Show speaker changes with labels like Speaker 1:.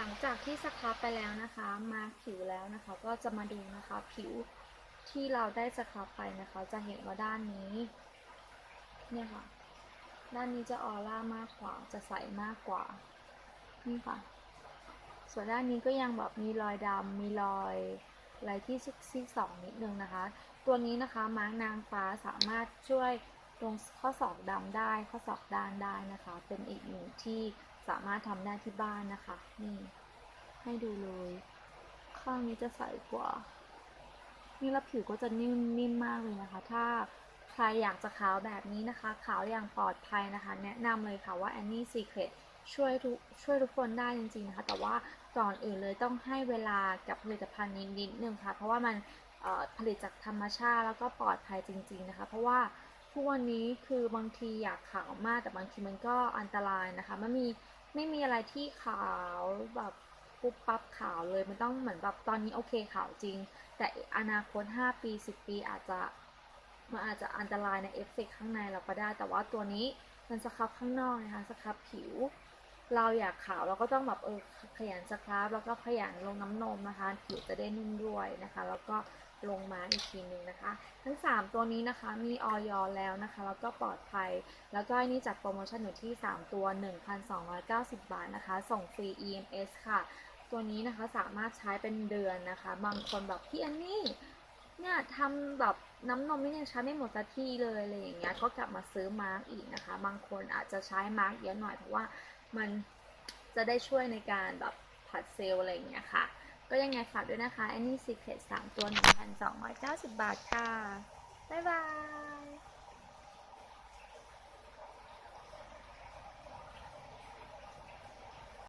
Speaker 1: หลังจากที่สครับไปแล้วนะคะ มาผิวแล้วนะคะ ก็จะมาดูนะคะผิวที่เราได้สครับไปนะคะ จะเห็นว่าด้านนี้ เนี่ยค่ะ ด้านนี้จะออร่ามากกว่า จะใสมากกว่า นี่ค่ะ ส่วนด้านนี้ก็ยังแบบมีรอยดำมีรอยอะไรที่ซีกสองนิดนึงนะคะ ตัวนี้นะคะมาร์กนางฟ้าสามารถช่วย ลงข้อศอกดำได้ข้อศอกด้านได้นะคะ เป็นอีกหนึ่งที่สามารถทำได้ที่บ้านนะคะ นี่ ให้ดูเลย ข้างนี้จะใสกว่า นี่แล้วผิวก็จะนิ่มนิ่มมากเลยนะคะ ถ้าใครอยากจะขาวแบบนี้นะคะ ขาวอย่างปลอดภัยนะคะ แนะนำเลยค่ะว่า Annie Secret ช่วยทุกช่วยทุกคนได้จริงๆนะคะ แต่ว่าก่อนอื่นเลยต้องให้เวลากับผลิตภัณฑ์นี้นิดนึงค่ะ เพราะว่ามันผลิตจากธรรมชาติแล้วก็ปลอดภัยจริง ๆนะคะ เพราะว่า ทุกวันนี้คือบางทีอยากขาวมากแต่บางทีมันก็อันตรายนะคะมันมีไม่มีอะไรที่ขาวแบบปุ๊บปั๊บขาวเลยมันต้องเหมือนแบบตอนนี้โอเคขาวจริง แต่อนาคต 5 ปี 10 ปีอาจจะมันอาจจะอันตรายในเอฟเฟกข้างในเราก็ได้ แต่ว่าตัวนี้มันสครับข้างนอกนะคะสครับผิว เราอยากขาวเราก็ต้องแบบเออขยันสครับแล้วก็ขยันลงน้ำนมนะคะผิวจะได้นุ่มด้วยนะคะ แล้วก็ลงมาอีกทีหนึ่งนะคะ ทั้ง 3 ตัวนี้นะคะมีออยแล้วนะคะแล้วก็ปลอดภัย แล้วก็อันนี้จัดโปรโมชั่นอยู่ที่ 3 ตัว 1,290 บาทนะคะ ส่งฟรี EMS ค่ะ ตัวนี้นะคะสามารถใช้เป็นเดือนนะคะ บางคนแบบพี่อันนี่เนี่ยทำแบบน้ำนมนี่ยังใช้ไม่หมดสักทีเลยอะไรอย่างเงี้ยก็กลับมาซื้อมาร์กอีกนะคะ บางคนอาจจะใช้มาร์กเยอะหน่อยเพราะว่า มันจะได้ช่วยในการแบบผัดเซลล์อะไรอย่างเงี้ยค่ะ ก็ยังไงฝากด้วยนะคะ Any Secret 3 ตัว 1,290 บาทค่ะบ๊ายบาย